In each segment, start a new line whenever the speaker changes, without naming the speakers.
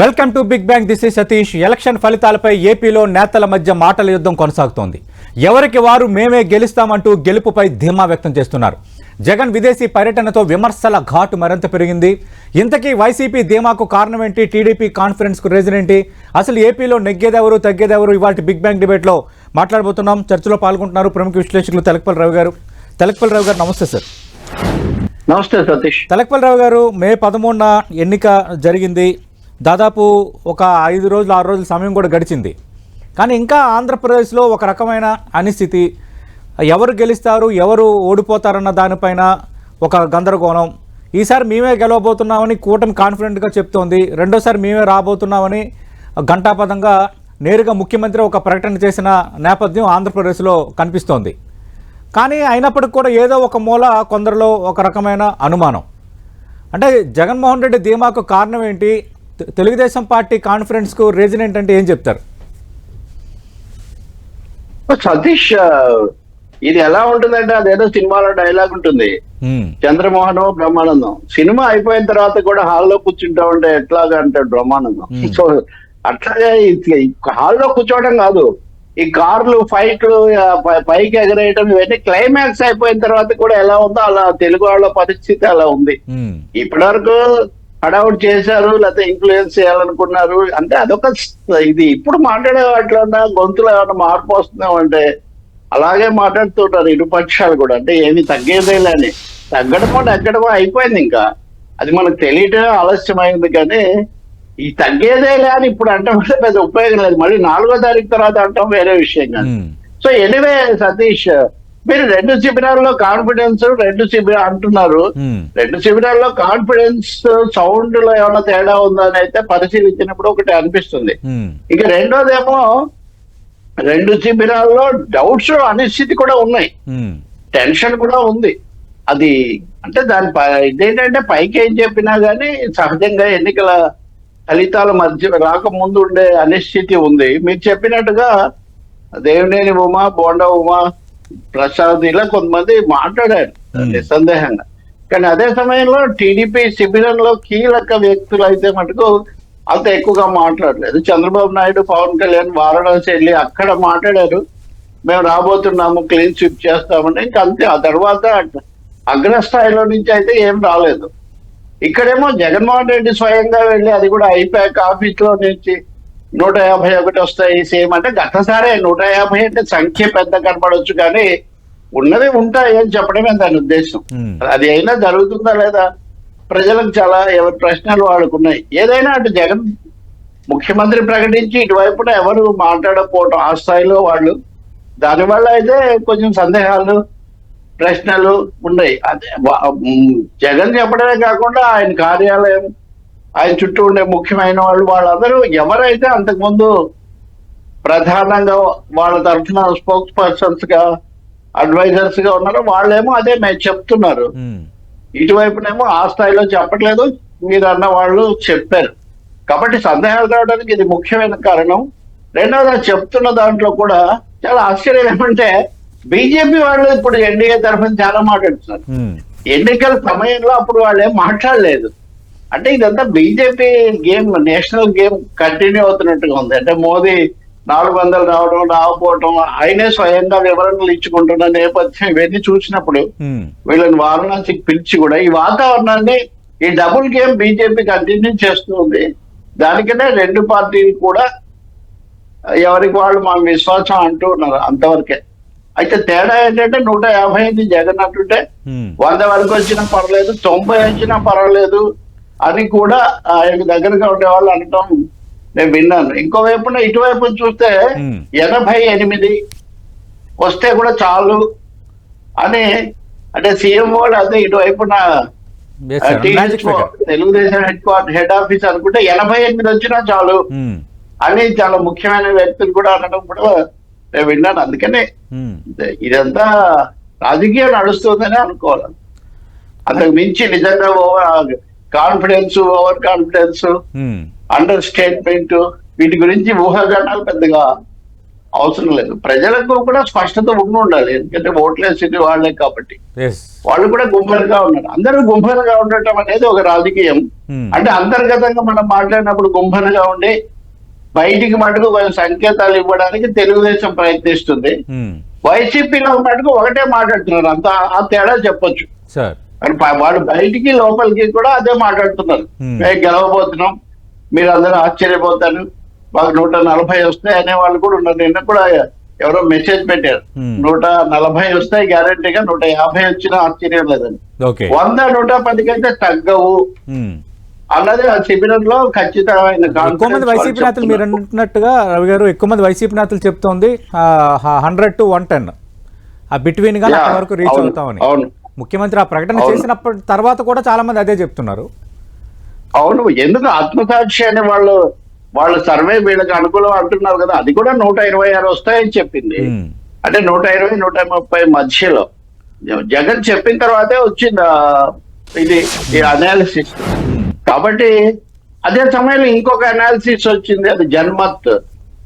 Welcome to big bang this is Satish. Election ఫలితాలపై ఏపీలో నేతల మధ్య మాటల యుద్ధం కొనసాగుతోంది. ఎవరికి వారు మేమే గెలుస్తామంటూ గెలుపుపై ధీమా వ్యక్తం చేస్తున్నారు. జగన్ విదేశీ పర్యటనతో విమర్శల ఘాటు మరింత పెరిగింది. ఇంతకీ వైసీపీ ధీమాకు కారణం ఏంటి టీడీపీ కాన్ఫరెన్స్కు రీజన్ ఏంటి అసలు ఏపీలో నెగ్గేదెవరు తగ్గేదెవరు? ఇవాటి బిగ్ బ్యాంగ్ డిబేట్లో మాట్లాడబోతున్నాం. చర్చలో పాల్గొంటున్నారు ప్రముఖ విశ్లేషకులు తెలకపల్లి రావు గారు. తెలకపల్లి రావు గారు నమస్తే సార్.
నమస్తే సతీష్.
తలకపల్లిరావు గారు మే పదమూడున ఎన్నిక జరిగింది. దాదాపు ఒక ఐదు రోజులు ఆరు రోజుల సమయం కూడా గడిచింది. కానీ ఇంకా ఆంధ్రప్రదేశ్లో ఒక రకమైన అనిస్థితి ఎవరు గెలుస్తారు ఎవరు ఓడిపోతారన్న దానిపైన ఒక గందరగోళం. ఈసారి మేమే గెలవబోతున్నామని కూటమి కాన్ఫిడెంట్గా చెప్తోంది. రెండోసారి మేమే రాబోతున్నామని ఘంటాపదంగా నేరుగా ముఖ్యమంత్రి ఒక ప్రకటన చేసిన నేపథ్యం ఆంధ్రప్రదేశ్లో కనిపిస్తోంది. కానీ అయినప్పటికి కూడా ఏదో ఒక మూల కొందరిలో ఒక రకమైన అనుమానం. అంటే జగన్మోహన్ రెడ్డి ధీమాకు కారణం ఏంటి? తెలుగుదేశం పార్టీ కాన్ఫరెన్స్కు రీజన్ ఏంటంటే ఏం చెప్తారు?
సతీష్ ఇది ఎలా ఉంటుందంటే అదేదో సినిమాలో డైలాగ్ ఉంటుంది. చంద్రమోహన్ బ్రహ్మానందం. సినిమా అయిపోయిన తర్వాత కూడా హాల్లో కూర్చుంటా ఉంటే ఎట్లాగా అంటాడు బ్రహ్మానందం. సో అట్లాగే హాల్లో కూర్చోవడం కాదు. ఈ కార్లు ఫైట్లు పైకి ఎగరేయటం ఇవన్నీ క్లైమాక్స్ అయిపోయిన తర్వాత కూడా ఎలా ఉందో అలా తెలుగు వాళ్ళ పరిస్థితి అలా ఉంది.
హ్మ్,
ఇప్పటివరకు హడావుడ్ చేశారు లేకపోతే ఇన్ఫ్లుయెన్స్ చేయాలనుకున్నారు. అంటే అదొక ఇది ఇప్పుడు మాట్లాడే వాటిలో గొంతులో ఏమైనా మార్పు అంటే అలాగే మాట్లాడుతుంటారు ఇరు పక్షాలు కూడా. అంటే ఏమి తగ్గేదేలే అని తగ్గడమో తగ్గడమో అయిపోయింది ఇంకా. అది మనకు తెలియటం ఆలస్యమైంది కానీ ఈ తగ్గేదేలే అని ఇప్పుడు అంటే పెద్ద ఉపయోగం లేదు. మళ్ళీ నాలుగో తారీఖు తర్వాత అంటాం వేరే విషయం కానీ. సో ఎనివే సతీష్ మీరు రెండు శిబిరాల్లో కాన్ఫిడెన్స్ రెండు శిబిరా అంటున్నారు. రెండు శిబిరాల్లో కాన్ఫిడెన్స్ సౌండ్లో ఏమైనా తేడా ఉందని అయితే పరిశీలించినప్పుడు ఒకటి అనిపిస్తుంది. ఇక రెండోదేమో రెండు శిబిరాల్లో డౌట్స్ అనిశ్చితి కూడా ఉన్నాయి. టెన్షన్ కూడా ఉంది. అది అంటే దాని ప- ఇదేంటంటే పైకి ఏం చెప్పినా గానీ సహజంగా ఎన్నికల ఫలితాల మధ్య రాకముందు ఉండే అనిశ్చితి ఉంది. మీరు చెప్పినట్టుగా దేవినేని ఉమా బోండా ఉమా ప్రసాద్ ఇలా కొంతమంది మాట్లాడారు. నిస్సందేహంగా కానీ అదే సమయంలో టీడీపీ శిబిరంలో కీలక వ్యక్తులు అయితే మటుకు అంత ఎక్కువగా మాట్లాడలేదు. చంద్రబాబు నాయుడు పవన్ కళ్యాణ్ వారణాసి వెళ్ళి అక్కడ మాట్లాడారు. మేము రాబోతున్నాము క్లీన్ స్విప్ చేస్తామని. ఇంకా అంతే. ఆ తర్వాత అగ్రస్థాయిలో నుంచి అయితే ఏం రాలేదు. ఇక్కడేమో జగన్మోహన్ రెడ్డి స్వయంగా వెళ్ళి అది కూడా అయిపోయాక ఆఫీస్లో నుంచి నూట యాభై ఒకటి వస్తాయి సేమ్ అంటే గతసారే నూట యాభై అంటే సంఖ్య పెద్ద కనపడవచ్చు కానీ ఉన్నవి ఉంటాయి అని చెప్పడమే దాని ఉద్దేశం.
హ్మ్.
అది అయినా జరుగుతుందా లేదా? ప్రజలకు చాలా ఎవరి ప్రశ్నలు వాళ్ళకున్నాయి. ఏదైనా అటు జగన్ ముఖ్యమంత్రి ప్రకటించి ఇటువైపున ఎవరు మాట్లాడకపోవటం ఆ స్థాయిలో వాళ్ళు దానివల్ల అయితే కొంచెం సందేహాలు ప్రశ్నలు ఉన్నాయి. అదే జగన్ చెప్పడమే కాకుండా ఆయన కార్యాలయం ఆయన చుట్టూ ఉండే ముఖ్యమైన వాళ్ళు వాళ్ళందరూ ఎవరైతే అంతకుముందు ప్రధానంగా వాళ్ళ తరఫున స్పోక్స్ పర్సన్స్గా అడ్వైజర్స్గా ఉన్నారో వాళ్ళేమో అదే మేము చెప్తున్నారు. ఇటువైపునేమో ఆ స్థాయిలో చెప్పట్లేదు మీరు అన్న వాళ్ళు చెప్పారు. కాబట్టి సందేహాలు రావడానికి ఇది ముఖ్యమైన కారణం. రెండవది చెప్తున్న దాంట్లో కూడా చాలా ఆశ్చర్యం ఏమంటే బీజేపీ వాళ్ళు ఇప్పుడు ఎన్డీఏ తరఫున చాలా మాట్లాడుతున్నారు. ఎన్నికల సమయంలో అప్పుడు వాళ్ళు ఏం మాట్లాడలేదు. అంటే ఇదంతా BJP game national game continue అవుతున్నట్టుగా ఉంది. అంటే మోదీ నాలుగు వందలు రావడం రాకపోవడం ఆయనే స్వయంగా వివరణలు ఇచ్చుకుంటున్న నేపథ్యం ఇవన్నీ చూసినప్పుడు వీళ్ళని వారణాసికి పిలిచి కూడా ఈ వాతావరణాన్ని ఈ డబుల్ గేమ్ బీజేపీ కంటిన్యూ చేస్తుంది దానికనే రెండు పార్టీలు కూడా ఎవరికి వాళ్ళు మా విశ్వాసం అంటూ ఉన్నారు అంతవరకే. అయితే తేడా ఏంటంటే నూట యాభై ఐదు జగన్ అంటుంటే వంద వరకు వచ్చినా పర్లేదు తొంభై వచ్చినా పర్వాలేదు అని కూడా ఆయన దగ్గరగా ఉండే వాళ్ళు అనటం నేను విన్నాను. ఇంకో వైపున ఇటువైపు చూస్తే. ఎనభై ఎనిమిది వస్తే కూడా చాలు అని అంటే సీఎం వాళ్ళు అదే ఇటువైపున. Telugu Desam head quarter head office అనుకుంటే ఎనభై ఎనిమిది వచ్చినా చాలు అని చాలా ముఖ్యమైన వ్యక్తులు కూడా అనడం కూడా నేను విన్నాను. అందుకనే ఇదంతా రాజకీయం నడుస్తుందని అనుకోవాలి. అంతకు మించి నిజంగా confidence over confidence
hmm,
under statement వీటి గురించి ఊహాగానాలు పెద్దగా అవసరం లేదు. ప్రజలకు కూడా స్పష్టత ఉండి ఉండాలి. ఎందుకంటే ఓట్లేసింది వాళ్ళే కాబట్టి. వాళ్ళు కూడా గుంపులుగా ఉన్నారు. అందరూ గుంపులుగా ఉండటం అనేది ఒక రాజకీయం. అంటే అంతర్గతంగా మనం మాట్లాడినప్పుడు గుంపులుగా ఉండి బయటికి మటుకు కొంచెం సంకేతాలు ఇవ్వడానికి తెలుగుదేశం ప్రయత్నిస్తుంది. వైసీపీలో మటుకు ఒకటే మాట్లాడుతున్నారు. అంత ఆ తేడా చెప్పొచ్చు. ప- వాళ్ళు బయటికి లోపలికి కూడా అదే మాట్లాడుతున్నారు. మేము గెలవబోతున్నాం. మీరు అందరూ ఆశ్చర్యపోతారు. మాకు నూట నలభై వస్తాయి అనే వాళ్ళు కూడా ఉన్నారు. నిన్న కూడా ఎవరో మెసేజ్ పెట్టారు. నూట నలభై వస్తాయి గ్యారంటీగా నూట యాభై వచ్చినా ఆశ్చర్యం లేదని. వంద నూట పదికి అయితే తగ్గవు. అన్నది ఆ శిబిరంలో ఖచ్చితమైన
ఎక్కువ మంది వైసీపీ నేతలు మీరు. అంటున్నట్టుగా రవి గారు ఎక్కువ మంది వైసీపీ నేతలు చెప్తోంది హండ్రెడ్ టు వన్ టెన్. ఆ బిట్వీన్గా వరకు రీచ్ అవుతామని.
అవును.
ముఖ్యమంత్రి ఆ ప్రకటన. చేసినప్పటి తర్వాత కూడా చాలా మంది అదే చెప్తున్నారు.
అవును ఎందుకు ఆత్మసాక్షి అని వాళ్ళు వాళ్ళ సర్వే వీళ్ళకి అనుకూలం అంటున్నారు కదా అది కూడా నూట ఇరవై ఆరు వస్తాయని చెప్పింది. అంటే నూట ఇరవై నూట ముప్పై మధ్యలో. జగన్ చెప్పిన తర్వాతే వచ్చింది ఇది ఈ అనాలిసిస్ కాబట్టి అదే సమయంలో ఇంకొక అనాలిసిస్ వచ్చింది అది జన్మత్.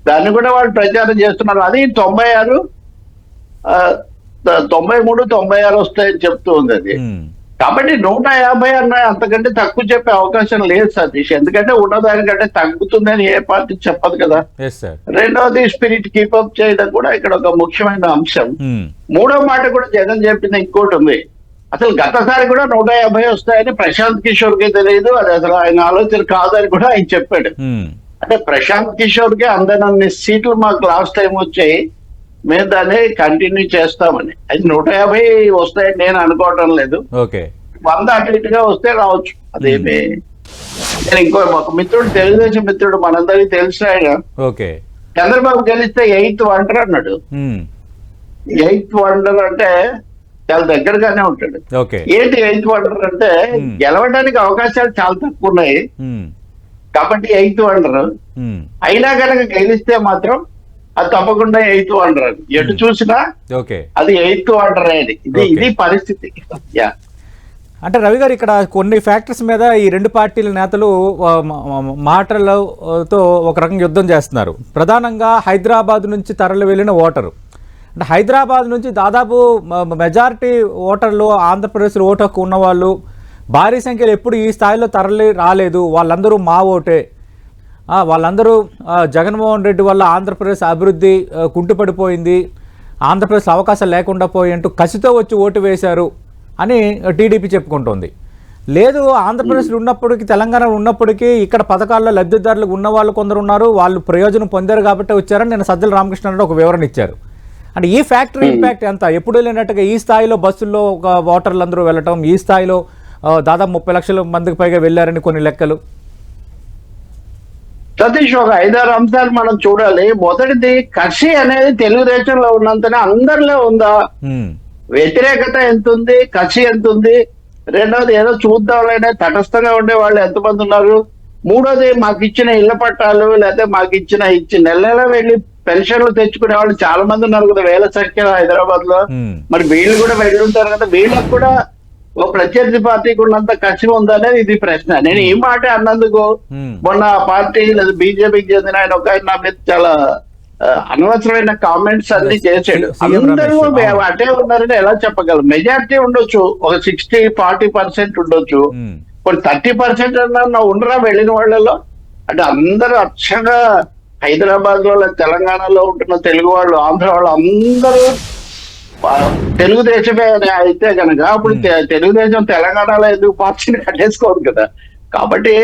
దాన్ని కూడా వాళ్ళు ప్రచారం చేస్తున్నారు. అది తొంభై ఆరు తొంభై మూడు తొంభై ఆరు వస్తాయని చెప్తూ ఉంది అది. కాబట్టి నూట యాభై అన్న అంతకంటే తక్కువ చెప్పే అవకాశం లేదు సతీష్. ఎందుకంటే ఉన్నదానికంటే తగ్గుతుందని ఏ పార్టీ చెప్పదు కదా. రెండవది స్పిరిట్ కీపప్ చేయడం కూడా ఇక్కడ ఒక ముఖ్యమైన అంశం. మూడో మాట కూడా జగన్ చెప్పింది ఇంకోటి ఉంది. అసలు గతసారి కూడా నూట యాభై వస్తాయని ప్రశాంత్ కిషోర్కి తెలియదు అది అసలు ఆయన ఆలోచన కాదని కూడా ఆయన చెప్పాడు. అంటే ప్రశాంత్ కిషోర్కి అందనన్ని సీట్లు మాకు లాస్ట్ టైం వచ్చాయి. మేము దాన్ని కంటిన్యూ చేస్తామని. అది నూట యాభై వస్తాయని నేను అనుకోవటం లేదు. వంద అటు ఇటుగా వస్తే రావచ్చు. అదేమి? నేను ఇంకో ఒక మిత్రుడు తెలుగుదేశం మిత్రుడు మనందరికీ తెలిసిన ఆయన. చంద్రబాబు గెలిస్తే ఎయిత్ వండర్ అన్నాడు. ఎయిత్ వండర్ అంటే చాలా దగ్గరగానే ఉంటాడు. ఏంటి ఎయిత్ వండర్ అంటే. గెలవడానికి అవకాశాలు చాలా తక్కువ ఉన్నాయి. కాబట్టి ఎయిత్ వండర్. అయినా కనుక గెలిస్తే మాత్రం అది తప్పకుండా ఎయిత్ వండర్ అని ఎటు
Hmm.
చూసినా
ఓకే.
అది ఎయిత్ వండర్ అది ఇది. ఇది పరిస్థితి. యా.
అంటే రవి గారు ఇక్కడ కొన్ని ఫ్యాక్టర్స్ మీద ఈ రెండు పార్టీల నేతలు మాటలతో ఒక రకంగా యుద్ధం చేస్తున్నారు. ప్రధానంగా హైదరాబాద్ నుంచి తరలి వెళ్ళిన ఓటరు. అంటే హైదరాబాద్ నుంచి దాదాపు మెజారిటీ ఓటర్లు ఆంధ్రప్రదేశ్లో ఓటు హక్కు ఉన్నవాళ్ళు భారీ సంఖ్యలో ఎప్పుడు ఈ స్థాయిలో తరలి రాలేదు. వాళ్ళందరూ మా ఓటే. వాళ్ళందరూ జగన్మోహన్ రెడ్డి వల్ల ఆంధ్రప్రదేశ్ అభివృద్ధి కుంటుపడిపోయింది. ఆంధ్రప్రదేశ్ అవకాశాలు లేకుండా పోయి అంటూ కసితో వచ్చి ఓటు వేశారు అని టీడీపీ చెప్పుకుంటోంది. లేదు ఆంధ్రప్రదేశ్లో ఉన్నప్పటికీ తెలంగాణలో ఉన్నప్పటికీ ఇక్కడ పథకాల్లో లబ్ధిదారులు ఉన్న వాళ్ళు కొందరు ఉన్నారు. వాళ్ళు ప్రయోజనం పొందారు కాబట్టి వచ్చారని నేను సజ్జల రామకృష్ణ ఒక వివరణ ఇచ్చారు. అంటే ఈ ఫ్యాక్టరీ ఇంపాక్ట్ ఎంత? ఎప్పుడు వెళ్ళినట్టుగా ఈ స్థాయిలో బస్సుల్లో ఒక ఓటర్లు అందరూ వెళ్ళటం ఈ స్థాయిలో దాదాపు ముప్పై లక్షల మందికి పైగా వెళ్ళారని కొన్ని లెక్కలు.
సతీష్ ఒక ఐదారు అంశాలు మనం చూడాలి. మొదటిది కసి అనేది తెలుగుదేశంలో ఉన్నంతనే అందరిలో ఉందా? వ్యతిరేకత ఎంత ఉంది కసి ఎంత ఉంది రెండోది ఏదో చూద్దాంలేనే తటస్థంగా ఉండే వాళ్ళు ఎంతమంది ఉన్నారు? మూడోది మాకు ఇచ్చిన ఇళ్ళ పట్టాలు లేకపోతే మాకు ఇచ్చిన ఇచ్చి నెల నెల వెళ్ళి పెన్షన్లు తెచ్చుకునే వాళ్ళు చాలా మంది ఉన్నారు కదా వేల సంఖ్యలో
హైదరాబాద్లో
మరి వీళ్ళు కూడా వెళ్ళి ఉంటారు కదా వీళ్ళకి కూడా ఓ ప్రత్యర్థి పార్టీకి ఉన్నంత కసి ఉందనేది ఇది ప్రశ్న. నేను ఈ మాట అన్నందుకు?
ఉమ్,
మొన్న పార్టీ లేదా బీజేపీకి చెందిన ఆయన ఒక ఆయన నా మీద చాలా అనవసరమైన కామెంట్స్ అన్ని చేశాడు. అందరూ. అటే ఉన్నారని ఎలా చెప్పగలం? మెజారిటీ ఉండొచ్చు. ఒక సిక్స్టీ ఫార్టీ పర్సెంట్ ఉండొచ్చు.
ఉమ్,
కొన్ని థర్టీ పర్సెంట్ అన్నా ఉండరా వెళ్ళిన వాళ్ళలో? అంటే అందరూ అచ్చంగా హైదరాబాద్లో తెలంగాణలో ఉంటున్న తెలుగు వాళ్ళు ఆంధ్ర వాళ్ళు అందరూ తెలుగుదేశమే అయితే కనుక అప్పుడు తె- తెలుగుదేశం తెలంగాణలో ఎందుకు పార్టీని కట్టేసుకోదు కదా. కాబట్టి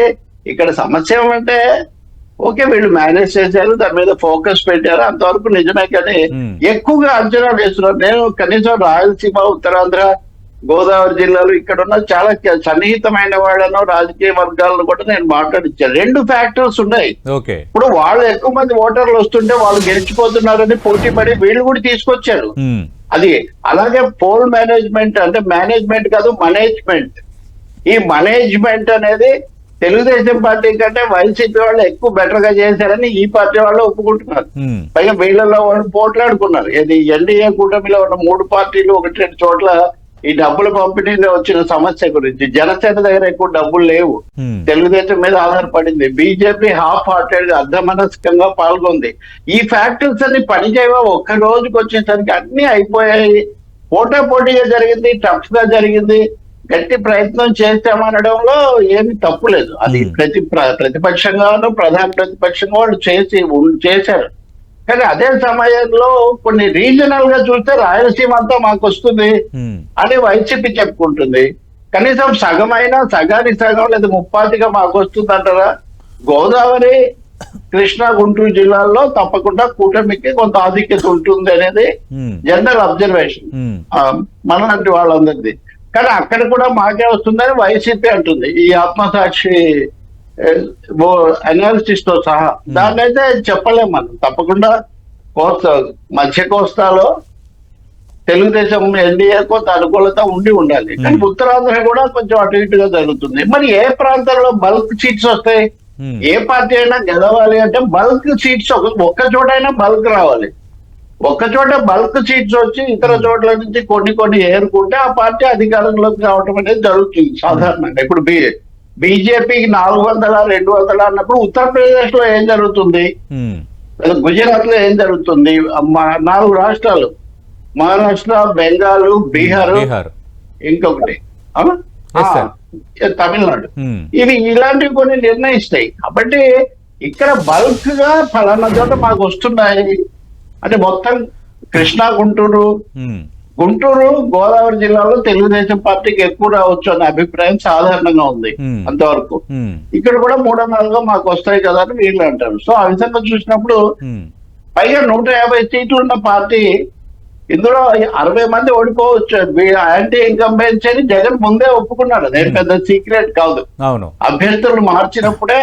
ఇక్కడ సమస్య ఏమంటే ఓకే వీళ్ళు మేనేజ్ చేశారు దాని మీద ఫోకస్ పెట్టారు అంతవరకు నిజమే కానీ
Hmm.
ఎక్కువగా అంచనా వేస్తున్నారు. నేను కనీసం రాయలసీమ ఉత్తరాంధ్ర గోదావరి జిల్లాలు ఇక్కడ ఉన్న చాలా సన్నిహితమైన వాళ్ళను రాజకీయ వర్గాలను కూడా నేను మాట్లాడించాను. రెండు ఫ్యాక్టర్స్ ఉన్నాయి. ఇప్పుడు వాళ్ళు ఎక్కువ మంది ఓటర్లు వస్తుంటే వాళ్ళు గెలిచిపోతున్నారని పోటీ పడి వీళ్ళు కూడా తీసుకొచ్చారు.
ఉమ్,
అది అలాగే పోల్ మేనేజ్మెంట్ అంటే మేనేజ్మెంట్ కాదు మేనేజ్మెంట్ ఈ మేనేజ్మెంట్ అనేది తెలుగుదేశం పార్టీ కంటే వైసీపీ వాళ్ళు ఎక్కువ బెటర్గా చేశారని ఈ పార్టీ వాళ్ళు ఒప్పుకుంటున్నారు. పైగా వీళ్ళలో వాళ్ళు పోట్లాడుకున్నారు. ఇది ఎన్డీఏ కూటమిలో ఉన్న మూడు పార్టీలు ఒకటి రెండు చోట్ల ఈ డబ్బుల పంపిణీలో వచ్చిన సమస్య గురించి జనసేన దగ్గర ఎక్కువ డబ్బులు లేవు. తెలుగుదేశం మీద ఆధారపడింది. బీజేపీ హాఫ్ హార్టెడ్ అర్ధమనస్కంగా పాల్గొంది. ఈ ఫ్యాక్టర్స్ అన్ని పనిచేయవా? ఒక్క రోజుకి వచ్చేసరికి అన్ని అయిపోయాయి. పోటా పోటీగా జరిగింది టఫ్గా జరిగింది. గట్టి ప్రయత్నం చేస్తామనడంలో ఏమి తప్పు లేదు. అది. ప్రతి ప్ర- ప్రతిపక్షంగాను ప్రధాన ప్రతిపక్షంగా వాళ్ళు చేసి చేశారు. కానీ అదే సమయంలో కొన్ని రీజనల్గా చూస్తే రాయలసీమ అంతా మాకు వస్తుంది అని వైసీపీ చెప్పుకుంటుంది. కనీసం సగమైనా సగానికి సగం లేదా ముప్పాతిగా మాకు వస్తుంది అంటారా? గోదావరి కృష్ణా గుంటూరు జిల్లాల్లో తప్పకుండా కూటమికి కొంత ఆధిక్యత ఉంటుంది అనేది జనరల్ అబ్జర్వేషన్.
ఉమ్,
మనలాంటి వాళ్ళందరిది. కానీ అక్కడ కూడా మాకే వస్తుందని వైసీపీ అంటుంది. ఈ ఆత్మసాక్షి అనాలిసిస్తో సహా. దాన్ని అయితే చెప్పలేం మనం. తప్పకుండా కోస్తా మధ్య కోస్తాలో తెలుగుదేశం ఎన్డీఏ కొంత అనుకూలత ఉండి ఉండాలి. కానీ ఉత్తరాంధ్ర కూడా కొంచెం అటు ఇటుగా జరుగుతుంది. మరి ఏ ప్రాంతంలో బల్క్ సీట్స్ వస్తాయి? ఏ పార్టీ అయినా గెలవాలి అంటే బల్క్ సీట్స్ ఒక ఒక్క చోటైనా బల్క్ రావాలి. ఒక్క చోట బల్క్ సీట్స్ వచ్చి ఇతర చోట్ల నుంచి కొన్ని కొన్ని ఏరుకుంటే ఆ పార్టీ అధికారంలోకి రావడం అనేది జరుగుతుంది సాధారణంగా. ఇప్పుడు బి బీజేపీకి నాలుగు వందల రెండు వందల అన్నప్పుడు ఉత్తరప్రదేశ్లో ఏం జరుగుతుంది? గుజరాత్లో ఏం జరుగుతుంది? నాలుగు రాష్ట్రాలు. మహారాష్ట్ర బెంగాల్ బీహార్ ఇంకొకటి. తమిళనాడు. ఇవి ఇలాంటివి కొన్ని నిర్ణయిస్తాయి. కాబట్టి ఇక్కడ బల్క్గా ఫలానా చోట మాకు వస్తున్నాయి. అంటే మొత్తం కృష్ణా గుంటూరు గుంటూరు గోదావరి జిల్లాలో తెలుగుదేశం పార్టీకి ఎక్కువ రావచ్చు అనే అభిప్రాయం సాధారణంగా ఉంది
Hmm.
అంతవరకు.
ఉమ్,
ఇక్కడ కూడా మూడు వందలుగా మాకు వస్తాయి కదా అని వీళ్ళు అంటారు. సో ఆ విధంగా చూసినప్పుడు
ఉమ్,
పైగా నూట యాభై సీట్లు ఉన్న పార్టీ ఇందులో అరవై మంది ఓడిపోవచ్చు. యాంటీ ఇన్కంబెన్సీ అని జగన్ ముందే ఒప్పుకున్నాడు. అదేం పెద్ద సీక్రెట్ కాదు. అభ్యర్థులు మార్చినప్పుడే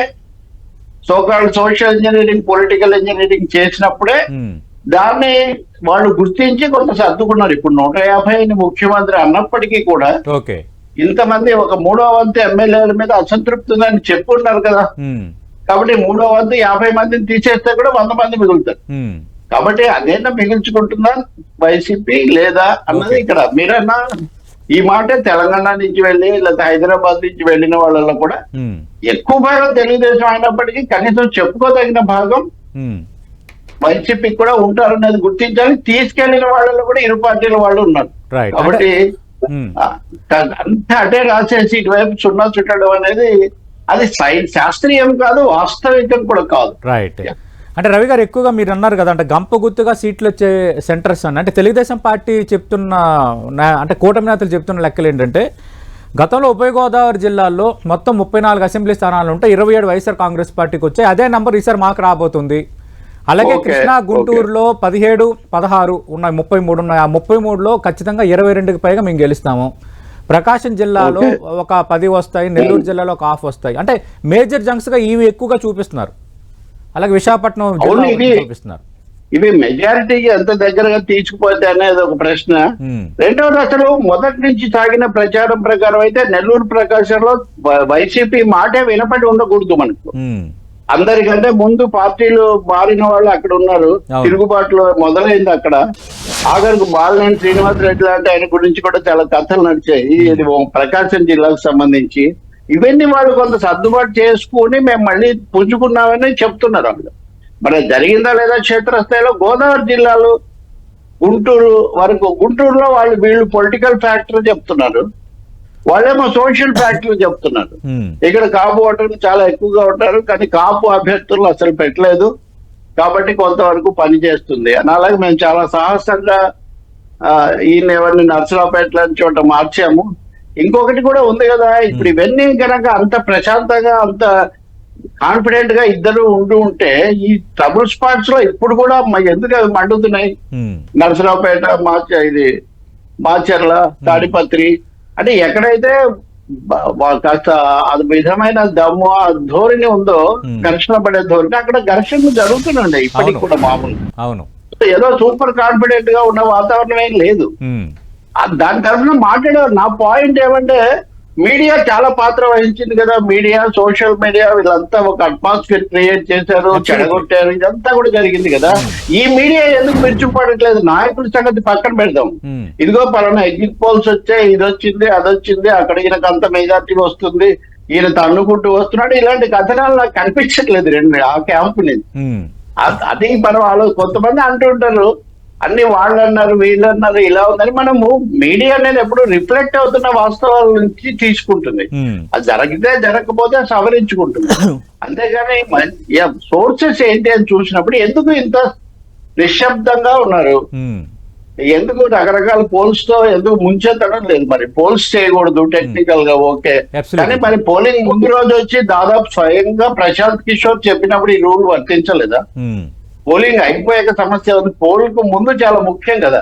so called social engineering political engineering చేసినప్పుడే దాన్ని వాళ్ళు గుర్తించి కొంత సర్దుకున్నారు. ఇప్పుడు నూట యాభై ముఖ్యమంత్రి అన్నప్పటికీ కూడా ఇంతమంది ఒక మూడో వంతు ఎమ్మెల్యేల మీద అసంతృప్తి ఉందని చెప్పున్నారు కదా. కాబట్టి మూడో వంతు యాభై మందిని తీసేస్తే కూడా వంద మంది మిగులుతారు. కాబట్టి అదేనా మిగిల్చుకుంటుందా వైసీపీ లేదా అన్నది. ఇక్కడ మీరన్నా ఈ మాట తెలంగాణ నుంచి వెళ్ళి లేదా హైదరాబాద్ నుంచి వెళ్ళిన వాళ్ళలో కూడా ఎక్కువ భాగం తెలుగుదేశం అయినప్పటికీ కనీసం చెప్పుకోదగిన భాగం వైసీపీ కూడా ఉంటారనేది గుర్తించాలి. తీసుకెళ్ళిన వాళ్ళలో కూడా ఇరు పార్టీల వాళ్ళు ఉన్నారు. కాబట్టి అంతా అటే రాసేసి ఇటువైపు సున్నా చుట్టడం అనేది అది సై- శాస్త్రీయం కాదు వాస్తవికం కూడా కాదు.
రైట్ అంటే రవి గారు ఎక్కువగా మీరు అన్నారు కదా అంటే గంప గుర్తుగా సీట్లు వచ్చే సెంటర్స్ అని. అంటే తెలుగుదేశం పార్టీ చెప్తున్న అంటే కూటమి నేతలు చెప్తున్న లెక్కలు ఏంటంటే గతంలో ఉభయ గోదావరి జిల్లాల్లో మొత్తం ముప్పై నాలుగు అసెంబ్లీ స్థానాలు ఉంటే ఇరవై ఏడు వైఎస్ఆర్ కాంగ్రెస్ పార్టీకి వచ్చాయి. అదే నంబర్ ఈసారి మాకు రాబోతుంది. అలాగే కృష్ణా గుంటూరులో పదిహేడు పదహారు ఉన్నాయి ముప్పై మూడు ఉన్నాయి. ఆ ముప్పై మూడులో ఖచ్చితంగా ఇరవై రెండుకి పైగా మేము గెలుస్తాము. ప్రకాశం జిల్లాలో. ఒక పది వస్తాయి నెల్లూరు జిల్లాలో ఒక హాఫ్ వస్తాయి. అంటే మేజర్ జంక్స్గా ఇవి ఎక్కువగా చూపిస్తున్నారు. అలాగే విశాఖపట్నం చూపిస్తున్నారు.
ఇవి మెజారిటీకి ఎంత దగ్గరగా తీసుకుపోతే అనేది ఒక ప్రశ్న. రెండవది అసలు మొదటి నుంచి సాగిన ప్రచారం ప్రకారం అయితే నెల్లూరు ప్రకాశంలో వైసీపీ మాటే వినపడి ఉండకూడదు మనకు. అందరికంటే ముందు పార్టీలు మారిన వాళ్ళు అక్కడ ఉన్నారు. తిరుగుబాట్లు మొదలైంది అక్కడ. ఆఖరికి బాలినేని శ్రీనివాస్ రెడ్డి లాంటి ఆయన గురించి కూడా చాలా కథలు నడిచాయి. ఇది ప్రకాశం జిల్లాకు సంబంధించి. ఇవన్నీ వాళ్ళు కొంత సర్దుబాటు చేసుకుని మేము మళ్ళీ పుంజుకున్నామని చెప్తున్నారు వాళ్ళు మరి జరిగిందా లేదా క్షేత్రస్థాయిలో? గోదావరి జిల్లాలో గుంటూరు వరకు గుంటూరులో వాళ్ళు వీళ్ళు పొలిటికల్ ఫ్యాక్టర్ చెప్తున్నారు. వాళ్ళేమో సోషల్ ఫ్యాక్టర్ చెప్తున్నారు. ఇక్కడ కాపు ఓటర్లు చాలా ఎక్కువగా ఉంటారు కానీ కాపు అభ్యర్థులు అసలు పెట్టలేదు. కాబట్టి కొంతవరకు పని చేస్తుంది. అని అలాగే మేము చాలా సాహసంగా ఈయన ఎవరిని నర్సరావుపేట లాంటి చోట మార్చాము. ఇంకొకటి కూడా ఉంది కదా ఇప్పుడు ఇవన్నీ కనుక అంత ప్రశాంతంగా అంత కాన్ఫిడెంట్గా ఇద్దరు ఉంటూ ఉంటే ఈ ట్రబుల్ స్పాట్స్లో ఇప్పుడు కూడా ఎందుకు అవి మండుతున్నాయి? నరసరావుపేట మాచ ఇది మాచర్ల తాడిపత్రి అంటే ఎక్కడైతే కాస్త అది విధమైన దమ్ము ఆ ధోరణి ఉందో. ఘర్షణ పడే ధోరణి అక్కడ ఘర్షణలు జరుగుతున్నాయి ఇప్పటికి. కూడా మామూలు.
అవును.
ఏదో సూపర్ కాన్ఫిడెంట్గా ఉన్న వాతావరణం ఏం లేదు దాని తరఫున మాట్లాడారు నా పాయింట్ ఏమంటే మీడియా చాలా పాత్ర వహించింది కదా. మీడియా సోషల్ మీడియా వీళ్ళంతా ఒక అట్మాస్ఫియర్ క్రియేట్ చేశారు. చెడగొట్టారు. ఇదంతా కూడా జరిగింది కదా. ఈ మీడియా ఎందుకు మెచ్చుకోవట్లేదు నాయకుడి సంగతి పక్కన పెడదాం. ఇదిగో పలానా ఎగ్జిట్ పోల్స్ వచ్చాయి. ఇది వచ్చింది అది వచ్చింది. అక్కడ ఈయనకు అంత మెజార్టీ వస్తుంది. ఈయన తన్నుకుంటూ వస్తున్నాడు. ఇలాంటి కథనాలు నాకు కనిపించట్లేదు రెండు ఆ క్యాంప్ నుంచి అ- అది మనం ఆలో కొంతమంది అంటుంటారు అన్ని వాళ్ళు అన్నారు వీళ్ళు అన్నారు ఇలా ఉందని మనము మీడియా అనేది ఎప్పుడు రిఫ్లెక్ట్ అవుతున్న వాస్తవాల నుంచి తీసుకుంటుంది. అది జరిగితే జరగకపోతే సవరించుకుంటుంది. అంతేగాని సోర్సెస్ ఏంటి అని చూసినప్పుడు ఎందుకు ఇంత నిశ్శబ్దంగా ఉన్నారు? ఎందుకు రకరకాల పోల్స్తో ఎందుకు ముంచెత్తడం లేదు మరి? పోల్స్ చేయకూడదు టెక్నికల్గా ఓకే. కానీ మరి పోలింగ్ ముందు రోజు వచ్చి దాదాపు స్వయంగా ప్రశాంత్ కిషోర్ చెప్పినప్పుడు ఈ రూల్ వర్తించలేదా? పోలింగ్ అయిపోయాక సమస్య ఉంది. పోల్కు ముందు చాలా ముఖ్యం కదా.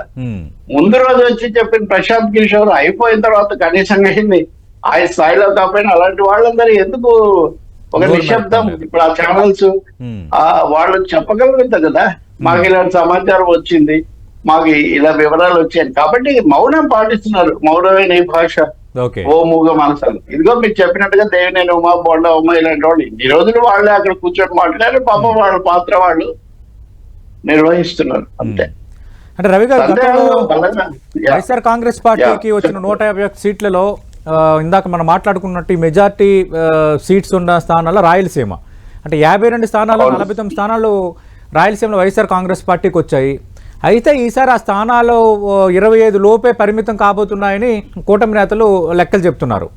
ముందు రోజు వచ్చి చెప్పిన ప్రశాంత్ కిషోర్ అయిపోయిన తర్వాత కనీసం అయింది ఆ స్థాయిలో కాకపోయినా అలాంటి వాళ్ళందరూ ఎందుకు ఒక నిశ్శబ్దం. ఇప్పుడు ఆ ఛానల్స్ ఆ వాళ్ళు చెప్పగలుగుతారు కదా. మాకు ఇలాంటి సమాచారం వచ్చింది. మాకు ఇలా వివరాలు వచ్చాయి. కాబట్టి మౌనం పాటిస్తున్నారు. మౌనమైన భాష. ఓ మూగ మనసాలు. ఇదిగో మీరు చెప్పినట్టుగా దేవినేని ఉమా బొండ ఉమా ఇలాంటి వాళ్ళు. ఇన్ని రోజులు వాళ్ళే అక్కడ కూర్చొని మాట్లాడారు. పాపం వాళ్ళ పాత్ర వాళ్ళు. నిర్వహిస్తున్నారు అంతే
అంటే రవి గారు. వైఎస్ఆర్ కాంగ్రెస్ పార్టీకి. వచ్చిన నూట యాభై ఒక్క సీట్లలో ఇందాక మనం మాట్లాడుకున్నట్టు ఈ మెజార్టీ సీట్స్ ఉన్న స్థానాల్లో రాయలసీమ అంటే యాభై రెండు స్థానాలు. నలభై తొమ్మిది స్థానాలు రాయలసీమలో వైఎస్ఆర్ కాంగ్రెస్ పార్టీకి వచ్చాయి అయితే ఈసారి ఆ స్థానాలు ఇరవై ఐదు లోపే పరిమితం కాబోతున్నాయని కూటమి నేతలు లెక్కలు చెప్తున్నారు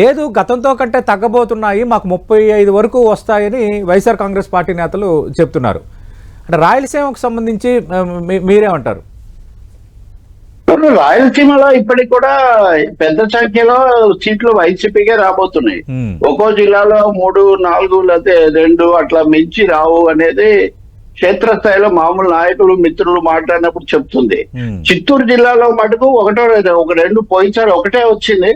లేదు గతంతో కంటే తగ్గబోతున్నాయి మాకు ముప్పై ఐదు వరకు వస్తాయని వైఎస్ఆర్ కాంగ్రెస్ పార్టీ నేతలు చెప్తున్నారు అంటే రాయలసీమకు సంబంధించి మీరేమంటారు?
రాయలసీమలో ఇప్పటికి కూడా పెద్ద సంఖ్యలో సీట్లు వైసీపీకే రాబోతున్నాయి. ఒక్కో జిల్లాలో మూడు నాలుగు లేకపోతే రెండు అట్లా మించి రావు అనేది క్షేత్రస్థాయిలో మామూలు నాయకులు మిత్రులు మాట్లాడినప్పుడు చెప్తుంది. చిత్తూరు జిల్లాలో మటుకు ఒకటో ఒక రెండు పోయినసారి ఒకటే వచ్చింది.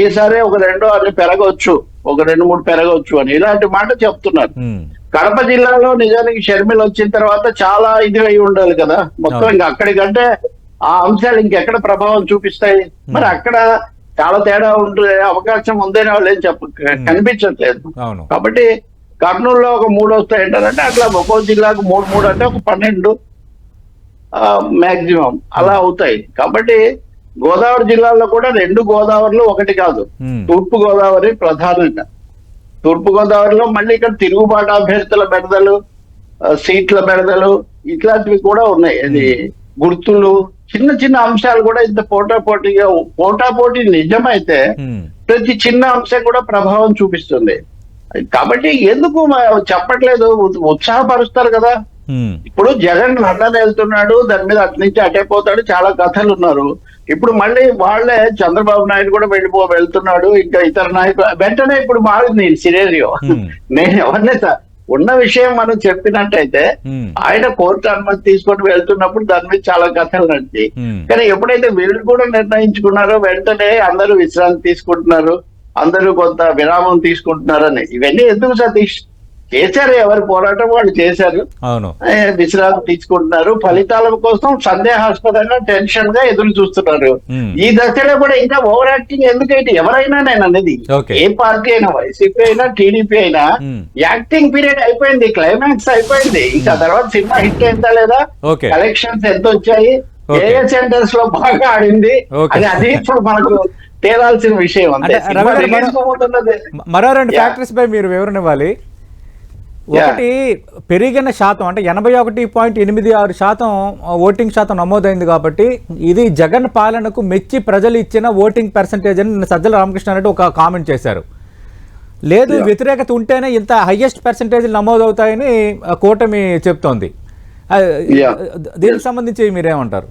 ఈసారి ఒక రెండో అన్ని పెరగవచ్చు ఒక రెండు మూడు పెరగవచ్చు అని ఇలాంటి మాట చెప్తున్నారు. కడప జిల్లాలో నిజానికి షర్మిల వచ్చిన తర్వాత చాలా ఇది అయి ఉండాలి కదా మొత్తం. ఇంకా అక్కడికంటే ఆ అంశాలు ఇంకెక్కడ ప్రభావం చూపిస్తాయి? మరి అక్కడ చాలా తేడా ఉండే అవకాశం ఉందని వాళ్ళు ఏం చెప్ప కనిపించట్లేదు. కాబట్టి కర్నూలులో ఒక మూడు వస్తాయి అంటారంటే అట్లా ఒక్కో జిల్లాకు మూడు మూడు అంటే ఒక పన్నెండు మాక్సిమం అలా అవుతాయి. కాబట్టి గోదావరి జిల్లాలో కూడా రెండు గోదావరిలో ఒకటి కాదు. తూర్పు గోదావరి ప్రధానంగా. తూర్పు గోదావరిలో మళ్ళీ ఇక్కడ తిరుగుబాటు అభ్యర్థుల బెడదలు సీట్ల బెడదలు ఇట్లాంటివి కూడా ఉన్నాయి. అది గుర్తులు చిన్న చిన్న అంశాలు కూడా ఇంత పోటా పోటీగా పోటా పోటీ నిజమైతే ప్రతి చిన్న అంశం కూడా ప్రభావం చూపిస్తుంది. కాబట్టి ఎందుకు చెప్పట్లేదు ఉత్సాహపరుస్తారు కదా. ఇప్పుడు జగన్ లండన్ వెళ్తున్నాడు దాని మీద అటు నుంచి అటే పోతాడు చాలా కథలు ఉన్నారు ఇప్పుడు మళ్ళీ వాళ్ళే చంద్రబాబు నాయుడు కూడా వెళ్ళిపో వెళ్తున్నాడు. ఇంకా ఇతర నాయకులు వెంటనే ఇప్పుడు మారింది సినేరియో. నేను ఎవరిని ఉన్న విషయం మనం చెప్పినట్టయితే ఆయన కోర్టు అనుమతి తీసుకొని వెళ్తున్నప్పుడు దాని మీద చాలా కథలు నడిచి కానీ ఎప్పుడైతే వీళ్ళు కూడా నిర్ణయించుకున్నారో వెంటనే అందరూ విశ్రాంతి తీసుకుంటున్నారు. అందరూ కొంత విరామం తీసుకుంటున్నారని. ఇవన్నీ ఎందుకు సతీష్? చేశారు ఎవరి పోరాటం వాళ్ళు చేశారు. విశ్రాంతి తీసుకుంటున్నారు. ఫలితాల కోసం సందేహాస్పదంగా టెన్షన్గా ఎదురు చూస్తున్నారు. ఈ దశలో కూడా ఇంకా ఓవర్ యాక్టింగ్ ఎందుకంటే ఎవరైనా నేను అనేది. ఏ పార్టీ అయినా వైసీపీ అయినా టీడీపీ అయినా. యాక్టింగ్ పీరియడ్ అయిపోయింది క్లైమాక్స్ అయిపోయింది. ఇంకా తర్వాత సినిమా హిట్ అయిందా లేదా. కలెక్షన్స్ ఎంత వచ్చాయి? ఏ సెంటర్స్లో బాగా ఆడింది. అది అది ఇప్పుడు మనకు తేలాల్సిన విషయం అంతే.
మరో రెండు. ఫ్యాక్టరీస్ పై మీరు వివరణ ఇవ్వాలి. ఒకటి పెరిగిన శాతం అంటే ఎనభై ఒకటి పాయింట్ ఎనిమిది ఆరు శాతం ఓటింగ్ శాతం నమోదైంది కాబట్టి ఇది జగన్ పాలనకు మెచ్చి ప్రజలు ఇచ్చిన ఓటింగ్ పర్సంటేజ్ అని నిన్న సజ్జల రామకృష్ణారెడ్డి ఒక కామెంట్ చేశారు. లేదు. వ్యతిరేకత ఉంటేనే ఇంత హైయెస్ట్ పర్సంటేజ్ నమోదవుతాయని కూటమి చెప్తోంది. దీనికి సంబంధించి మీరేమంటారు?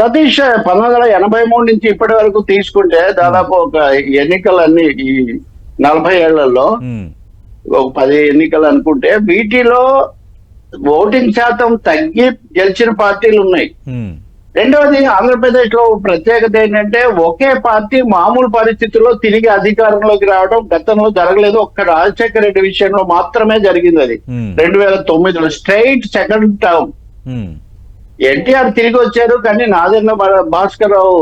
సతీష్ పంతొమ్మిది వందల ఎనభై మూడు నుంచి ఇప్పటి వరకు తీసుకుంటే దాదాపు ఒక ఎన్నికలన్నీ ఈ నలభై ఏళ్ళలో
ఉమ్,
ఒక పది ఎన్నికలు అనుకుంటే వీటిలో ఓటింగ్ శాతం తగ్గి గెలిచిన పార్టీలు ఉన్నాయి. రెండవది ఆంధ్రప్రదేశ్లో ప్రత్యేకత ఏంటంటే ఒకే పార్టీ మామూలు పరిస్థితుల్లో తిరిగి అధికారంలోకి రావడం గతంలో జరగలేదు. ఒక్క రాజశేఖర రెడ్డి విషయంలో మాత్రమే జరిగింది అది. రెండు వేల తొమ్మిదిలో స్ట్రైట్ సెకండ్ టర్మ్. ఎన్టీఆర్ తిరిగి వచ్చారు కానీ నాదెండ్ల భాస్కర్ రావు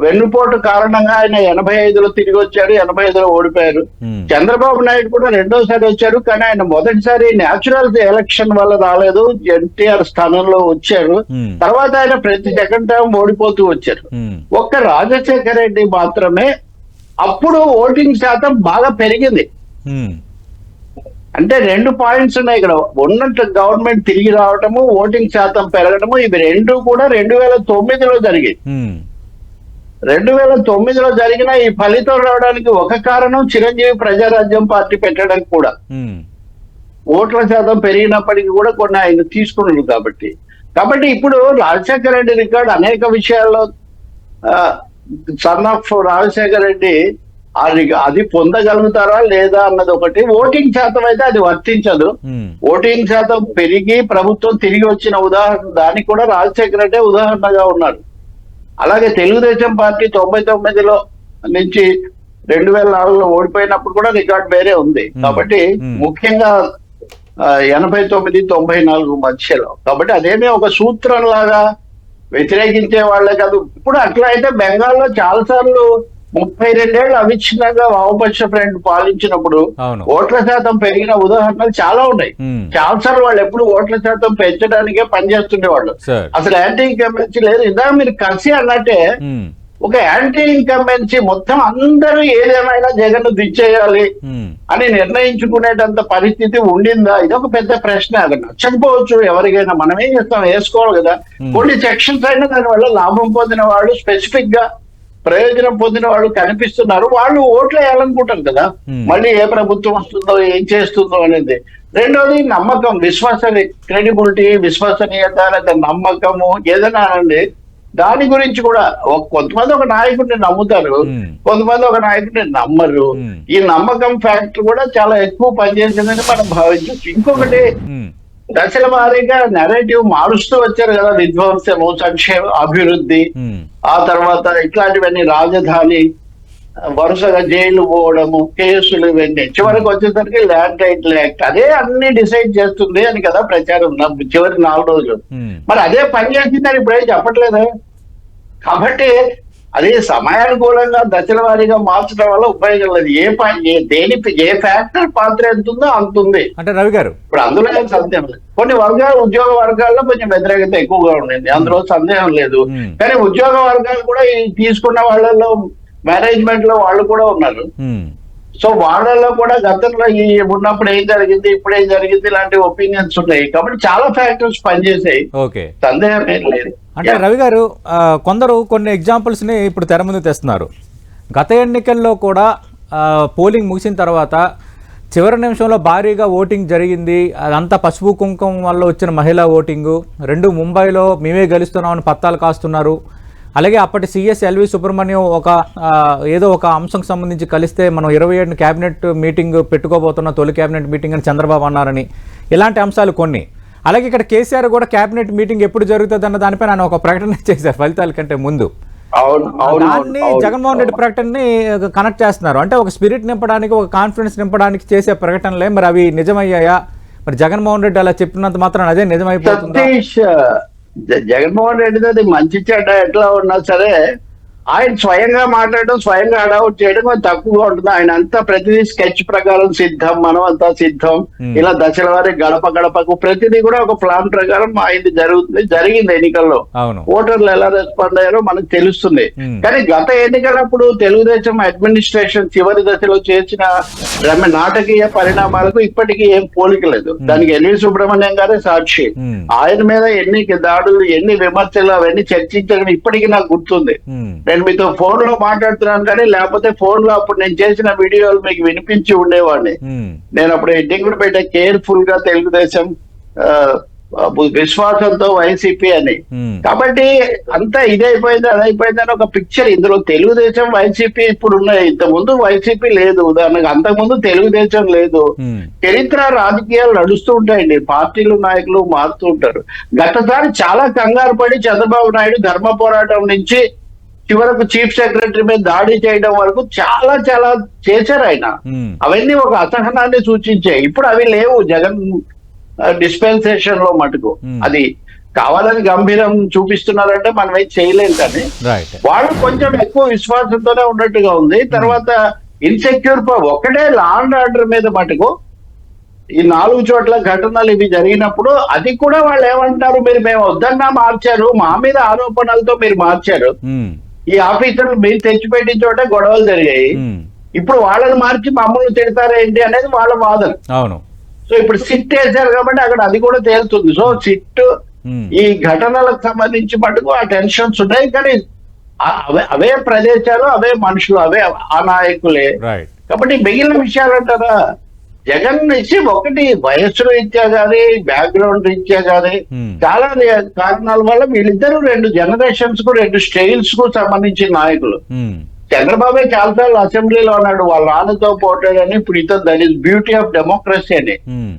వెన్నుపోటు కారణంగా ఆయన ఎనభై ఐదులో తిరిగి వచ్చారు ఎనభై ఐదులో ఓడిపోయారు. చంద్రబాబు నాయుడు కూడా రెండోసారి వచ్చారు కానీ ఆయన మొదటిసారి న్యాచురల్ ఎలక్షన్ వల్ల రాలేదు. ఎన్టీఆర్ స్థానంలో వచ్చారు. తర్వాత ఆయన ప్రతి సెకండ్ టైం ఓడిపోతూ వచ్చారు. ఒక్క రాజశేఖర రెడ్డి మాత్రమే అప్పుడు ఓటింగ్ శాతం బాగా పెరిగింది. అంటే రెండు పాయింట్స్ ఉన్నాయి ఇక్కడ. ఉన్నట్టు గవర్నమెంట్ తిరిగి రావటము ఓటింగ్ శాతం పెరగడము ఇవి రెండు కూడా రెండు వేల తొమ్మిదిలో జరిగాయి. రెండు వేల తొమ్మిదిలో జరిగిన ఈ ఫలితం రావడానికి ఒక కారణం చిరంజీవి ప్రజారాజ్యం పార్టీ పెట్టడానికి కూడా. ఓట్ల శాతం పెరిగినప్పటికీ కూడా కొన్ని ఆయన తీసుకున్నాడు కాబట్టి. కాబట్టి ఇప్పుడు రాజశేఖర రెడ్డి రికార్డ్ అనేక విషయాల్లో సన్ ఆఫ్ రాజశేఖర రెడ్డి అది అది పొందగలుగుతారా లేదా అన్నది ఒకటి. ఓటింగ్ శాతం అయితే అది వర్తించదు. ఓటింగ్ శాతం పెరిగి ప్రభుత్వం తిరిగి వచ్చిన ఉదాహరణ దానికి కూడా రాజశేఖర రెడ్డి ఉదాహరణగా ఉన్నారు అలాగే తెలుగుదేశం పార్టీ తొంభై తొమ్మిదిలో నుంచి రెండు వేల నాలుగులో ఓడిపోయినప్పుడు కూడా రికార్డ్ వేరే ఉంది. కాబట్టి. ముఖ్యంగా ఎనభై తొమ్మిది తొంభై నాలుగు మధ్యలో కాబట్టి అదేమీ ఒక సూత్రం లాగా వ్యతిరేకించే వాళ్ళే కాదు ఇప్పుడు అట్లా అయితే బెంగాల్లో చాలా సార్లు ముప్పై రెండేళ్ళు అవిచ్ఛిన్నంగా వామపక్ష ఫ్రంట్ పాలించినప్పుడు ఓట్ల శాతం పెరిగిన ఉదాహరణలు చాలా ఉన్నాయి. సార్లు వాళ్ళు ఎప్పుడు ఓట్ల శాతం పెంచడానికే పనిచేస్తుండేవాళ్ళు అసలు యాంటీ ఇన్కంబెన్సీ లేదు. ఇందాక మీరు కలిసి అన్నట్టే ఒక యాంటీ ఇన్కంబెన్సీ మొత్తం అందరూ ఏదేమైనా జగన్ దిచ్చేయాలి అని నిర్ణయించుకునేటంత పరిస్థితి ఉండిందా? ఇది ఒక పెద్ద ప్రశ్న. అది నచ్చకపోవచ్చు. ఎవరికైనా మనం ఏం చేస్తాం? వేసుకోవాలి కదా. కొన్ని సెక్షన్స్ అయినా దానివల్ల లాభం పొందిన వాళ్ళు స్పెసిఫిక్గా ప్రయోజనం పొందిన వాళ్ళు కనిపిస్తున్నారు. వాళ్ళు ఓట్లు వేయాలనుకుంటారు కదా. మళ్ళీ ఏ ప్రభుత్వం వస్తుందో ఏం చేస్తుందో అనేది. రెండోది నమ్మకం విశ్వాస క్రెడిబిలిటీ విశ్వసనీయత లేదా నమ్మకము ఏదైనా అనండి దాని గురించి కూడా ఒక- కొంతమంది ఒక నాయకుడిని నమ్ముతారు. కొంతమంది ఒక నాయకుడిని నమ్మరు. ఈ నమ్మకం ఫ్యాక్టర్ కూడా చాలా ఎక్కువ పనిచేసిందని మనం భావించవచ్చు. ఇంకొకటి దశల వారీగా నెరేటివ్ మారుస్తూ వచ్చారు కదా విధ్వంసము సంక్షేమ అభివృద్ధి. ఆ తర్వాత ఇట్లాంటివన్నీ రాజధాని వరుసగా జైలు పోవడము కేసులు ఇవన్నీ. చివరికి వచ్చేసరికి ల్యాండ్ టైటిల్ యాక్ట్. అదే అన్ని డిసైడ్ చేస్తుంది అని కదా ప్రచారం. చివరి నాలుగు రోజులు. మరి అదే పని చేసిందని ఇప్పుడేం చెప్పట్లేదా? కాబట్టి అది సమయానుకూలంగా దశల వారీగా మార్చడం వల్ల ఉపయోగం లేదు. ఏ దేని ఏ ఫ్యాక్టర్ పాత్ర ఎంత ఉందో అంత ఉంది.
అంటే రవి గారు.
ఇప్పుడు అందులో ఏం సందేహం లేదు. కొన్ని వర్గాలు ఉద్యోగ వర్గాల్లో కొంచెం వ్యతిరేకత ఎక్కువగా ఉండింది. అందులో సందేహం లేదు. కానీ ఉద్యోగ వర్గాలు కూడా తీసుకున్న వాళ్ళలో మేనేజ్మెంట్లో వాళ్ళు కూడా ఉన్నారు. సో వాళ్ళలో కూడా గతంలో ఈ ఉన్నప్పుడు ఏం జరిగింది ఇప్పుడు ఏం జరిగింది ఇలాంటి ఒపీనియన్స్ ఉన్నాయి. కాబట్టి చాలా ఫ్యాక్టర్స్ పనిచేసాయి.
ఓకే.
సందేహం ఏం లేదు.
అంటే రవి గారు కొందరు కొన్ని ఎగ్జాంపుల్స్ని ఇప్పుడు తెర ముందు తెస్తున్నారు. గత ఎన్నికల్లో కూడా పోలింగ్ ముగిసిన తర్వాత చివరి నిమిషంలో భారీగా ఓటింగ్ జరిగింది. అదంతా పసుపు కుంకుమ వల్ల వచ్చిన మహిళా ఓటింగు. రెండు ముంబైలో మేమే గెలుస్తున్నామని పత్తాలు కాస్తున్నారు. అలాగే అప్పటి సిఎస్ ఎల్వి సుబ్రహ్మణ్యం ఒక ఏదో ఒక అంశంకి సంబంధించి కలిస్తే మనం ఇరవై ఏడు క్యాబినెట్ మీటింగ్ పెట్టుకోబోతున్న తొలి క్యాబినెట్ మీటింగ్ అని చంద్రబాబు అన్నారని. ఇలాంటి అంశాలు కొన్ని. అలాగే ఇక్కడ కేసీఆర్ కూడా క్యాబినెట్ మీటింగ్ ఎప్పుడు జరుగుతుంది అన్న దానిపై ఆయన ఒక ప్రకటన చేశారు ఫలితాల కంటే ముందు. దాన్ని జగన్మోహన్ రెడ్డి ప్రకటనని కనెక్ట్ చేస్తున్నారు. అంటే ఒక స్పిరిట్ నింపడానికి ఒక కాన్ఫిడెన్స్ నింపడానికి చేసే ప్రకటనలే మరి అవి నిజమయ్యాయా? మరి జగన్మోహన్ రెడ్డి అలా చెప్పినంత మాత్రం అదే నిజమైపోతుందా?
జగన్మోహన్ రెడ్డి అది మంచి చెడ్డ ఎట్లా ఉన్నా సరే ఆయన స్వయంగా మాట్లాడడం స్వయంగా అడౌట్ చేయడం కొంచెం తక్కువగా ఉంటుంది. ఆయన అంతా ప్రతిదీ స్కెచ్ ప్రకారం సిద్ధం మనం అంతా సిద్ధం. ఇలా దశల వారి గడప గడపకు ప్రతిదీ కూడా ఒక ప్లాన్ ప్రకారం అయింది జరుగుతుంది జరిగింది ఎన్నికల్లో. ఓటర్లు ఎలా రెస్పాండ్ అయ్యారో మనకు తెలుస్తుంది. కానీ గత ఎన్నికలప్పుడు తెలుగుదేశం అడ్మినిస్ట్రేషన్ చివరి దశలో చేసిన రమ- నాటకీయ పరిణామాలకు ఇప్పటికీ ఏం పోలిక లేదు. దానికి ఎల్వి సుబ్రహ్మణ్యం గారే సాక్షి. ఆయన మీద ఎన్ని దాడులు ఎన్ని విమర్శలు అవన్నీ చర్చించడం ఇప్పటికీ నాకు గుర్తుంది. నేను మీతో ఫోన్లో మాట్లాడుతున్నాను కానీ లేకపోతే ఫోన్లో అప్పుడు నేను చేసిన వీడియోలు మీకు వినిపించి ఉండేవాడిని. నేను అప్పుడు పెట్టా కేర్ఫుల్గా తెలుగుదేశం విశ్వాసంతో వైసీపీ అని. కాబట్టి అంతా ఇదైపోయింది అని ఒక పిక్చర్. ఇందులో తెలుగుదేశం వైసీపీ ఇప్పుడు ఉన్నాయి. ఇంత ముందు వైసీపీ లేదు. ఉదాహరణకు అంతకుముందు తెలుగుదేశం లేదు. చరిత్ర రాజకీయాలు నడుస్తూ ఉంటాయండి పార్టీలు నాయకులు మారుతూ ఉంటారు. గతసారి చాలా కంగారు పడి చంద్రబాబు నాయుడు ధర్మ పోరాటం నుంచి చివరకు చీఫ్ సెక్రటరీ మీద దాడి చేయడం వరకు చాలా చాలా చేశారు ఆయన. అవన్నీ ఒక అసహనాన్ని సూచించాయి. ఇప్పుడు అవి లేవు. జగన్ డిస్పెన్సేషన్లో మటుకు. అది కావాలని గంభీరం చూపిస్తున్నారంటే మనం ఏం చేయలేం కానీ వాళ్ళు కొంచెం ఎక్కువ విశ్వాసంతోనే ఉన్నట్టుగా ఉంది. తర్వాత ఇన్సెక్యూర్ ఒకటే లా అండ్ ఆర్డర్ మీద మటుకు ఈ నాలుగు చోట్ల ఘటనలు ఇవి జరిగినప్పుడు అది కూడా వాళ్ళు ఏమంటారు? మీరు మేము వద్దన్నా మార్చారు. మా మీద ఆరోపణలతో మీరు మార్చారు. ఈ ఆఫీసర్లు మీరు తెచ్చిపెట్టిన చోట గొడవలు జరిగాయి. ఇప్పుడు వాళ్ళని మార్చి మమ్మల్ని తిడతారేంటి అనేది వాళ్ళ వాదన.
అవును.
సో ఇప్పుడు సిట్ వేశారు కాబట్టి అక్కడ అది కూడా తేలుతుంది. సో సిట్ ఈ ఘటనలకు సంబంధించి మటుకు ఆ టెన్షన్స్ ఉన్నాయి కానీ అవే ప్రదేశాలు అవే మనుషులు అవే ఆ నాయకులే. కాబట్టి మిగిలిన విషయాలు అంటారా జగన్ నుంచి ఒకటి వయస్సు రీత్యా గానీ బ్యాక్గ్రౌండ్ రీత్యా గానీ
Hmm.
చాలా కారణాల వల్ల వీళ్ళిద్దరూ రెండు జనరేషన్స్కు రెండు స్టైల్స్కు సంబంధించిన నాయకులు.
ఉమ్,
చంద్రబాబే చాలాసార్లు అసెంబ్లీలో అన్నాడు వాళ్ళ నాన్నతో పోటాడని ఇప్పుడు ఇతను that is beauty of democracy అని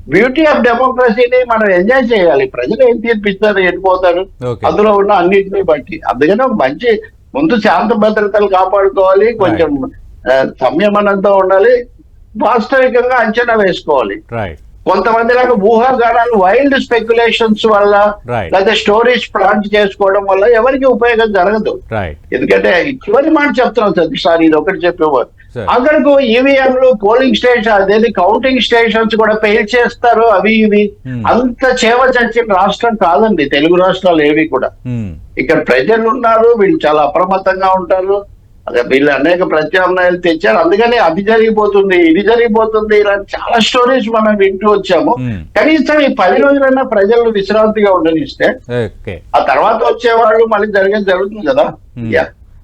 బ్యూటీ ఆఫ్ డెమోక్రసీని మనం ఎంజాయ్ చేయాలి. ప్రజలు ఏం తీర్పిస్తారు
Okay.
అందులో ఉన్న అన్నింటినీ బట్టి. అందుకని ఒక మంచి ముందు శాంత భద్రతలు కాపాడుకోవాలి కొంచెం సంయమనంతో ఉండాలి. వాస్తవికంగా అంచనా వేసుకోవాలి. కొంతమంది లాగా ఊహాగానాలు వైల్డ్ స్పెక్యులేషన్స్ వల్ల. లేదా స్టోరీస్ ప్లాంట్ చేసుకోవడం వల్ల ఎవరికి ఉపయోగం జరగదు. ఎందుకంటే చివరి మాట చెప్తున్నాం సార్ ఇది ఒకటి చెప్పేవారు. అక్కడికి ఈవీఎంలు పోలింగ్ స్టేషన్ అదేది కౌంటింగ్ స్టేషన్స్ కూడా పెయిల్ చేస్తారు అవి ఇవి.
Hmm.
అంత చేవ చచ్చిన రాష్ట్రం కాదండి తెలుగు రాష్ట్రాలు ఏవి కూడా.
ఉమ్,
ఇక్కడ ప్రజలు ఉన్నారు వీళ్ళు చాలా అప్రమత్తంగా ఉంటారు. వీళ్ళు అనేక ప్రత్యామ్నాయాలు తెచ్చారు. అందుకని అది జరిగిపోతుంది ఇది జరిగిపోతుంది ఇలాంటి చాలా స్టోరీస్ మనం వింటూ వచ్చాము. కనీసం ఈ పది రోజులైనా ప్రజలు విశ్రాంతిగా ఉండనిస్తే ఆ తర్వాత వచ్చేవాళ్ళు మళ్ళీ జరిగేది జరుగుతుంది కదా?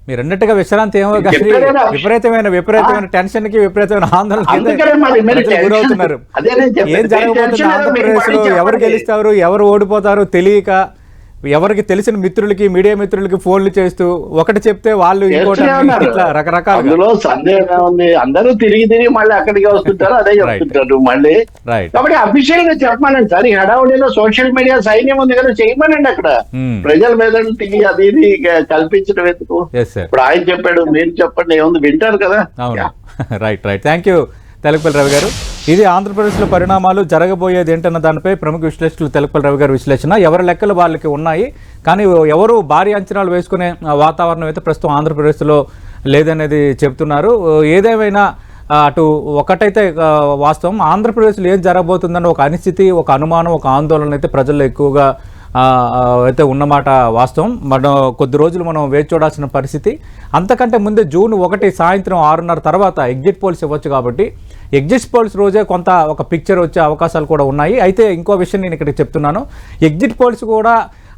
మీరు అన్నట్టుగా విశ్రాంతి ఏమో? విపరీతమైన విపరీతమైన టెన్షన్కి విపరీతమైన గురవుతున్నారు
అదే చెప్పేది.
ఏం జరగబోతుంది
ఆంధ్రప్రదేశ్లో
ఎవరు. గెలుస్తారు? ఎవరు ఓడిపోతారు? తెలియక ఎవరికి తెలిసిన మిత్రులకి మీడియా మిత్రులకి ఫోన్లు చేస్తూ ఒకటి చెప్తే వాళ్ళు ఇంకోటి. ఇట్లా
అందులో సందేహం అందరూ తిరిగి తిరిగి మళ్ళీ అక్కడికి వస్తుంటారు అదే. చెప్తుంటారు మళ్ళీ. కాబట్టి అఫీషియల్గా చెప్పమనండి. సార్ ఈ హడావుడిలో సోషల్ మీడియా సైన్యం ఉంది కదా చేయమనండి అక్కడ.
Hmm.
ప్రజల మీద అది ఇది కల్పించడం ఎందుకు? ఇప్పుడు ఆయన చెప్పాడు మీరు చెప్పండి ఏముంది వింటారు కదా.
Right right thank you Telakapalli Ravi గారు. ఇది ఆంధ్రప్రదేశ్లో పరిణామాలు జరగబోయేది ఏంటన్న దానిపై ప్రముఖ విశ్లేషకులు తెలుపల రవి గారి విశ్లేషణ. ఎవరి లెక్కలు వాళ్ళకి ఉన్నాయి. కానీ ఎవరు భారీ అంచనాలు వేసుకునే వాతావరణం అయితే ప్రస్తుతం ఆంధ్రప్రదేశ్లో లేదనేది చెప్తున్నారు ఏదేమైనా అటు ఒకటైతే వాస్తవం. ఆంధ్రప్రదేశ్లో ఏం జరగబోతుందని ఒక అనిశ్చితి ఒక అనుమానం ఒక ఆందోళన అయితే ప్రజల్లో ఎక్కువగా అయితే ఉన్నమాట వాస్తవం. మనం కొద్ది రోజులు మనం వేచి చూడాల్సిన పరిస్థితి. అంతకంటే ముందే జూన్ ఒకటి సాయంత్రం ఆరున్నర తర్వాత ఎగ్జిట్ పోల్స్ ఇవ్వచ్చు కాబట్టి ఎగ్జిట్ పోల్స్ రోజే కొంత ఒక పిక్చర్ వచ్చే అవకాశాలు కూడా ఉన్నాయి. అయితే ఇంకో విషయం నేను ఇక్కడ చెప్తున్నాను. ఎగ్జిట్ పోల్స్ కూడా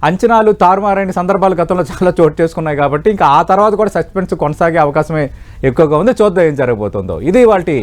అంచనాలు తారుమారైన సందర్భాలు గతంలో చాలా చోటు చేసుకున్నాయి కాబట్టి ఇంకా ఆ తర్వాత కూడా సస్పెన్స్ కొనసాగే అవకాశమే ఎక్కువగా ఉంది. చూద్దాం ఏం జరగబోతుందో. ఇది వాటి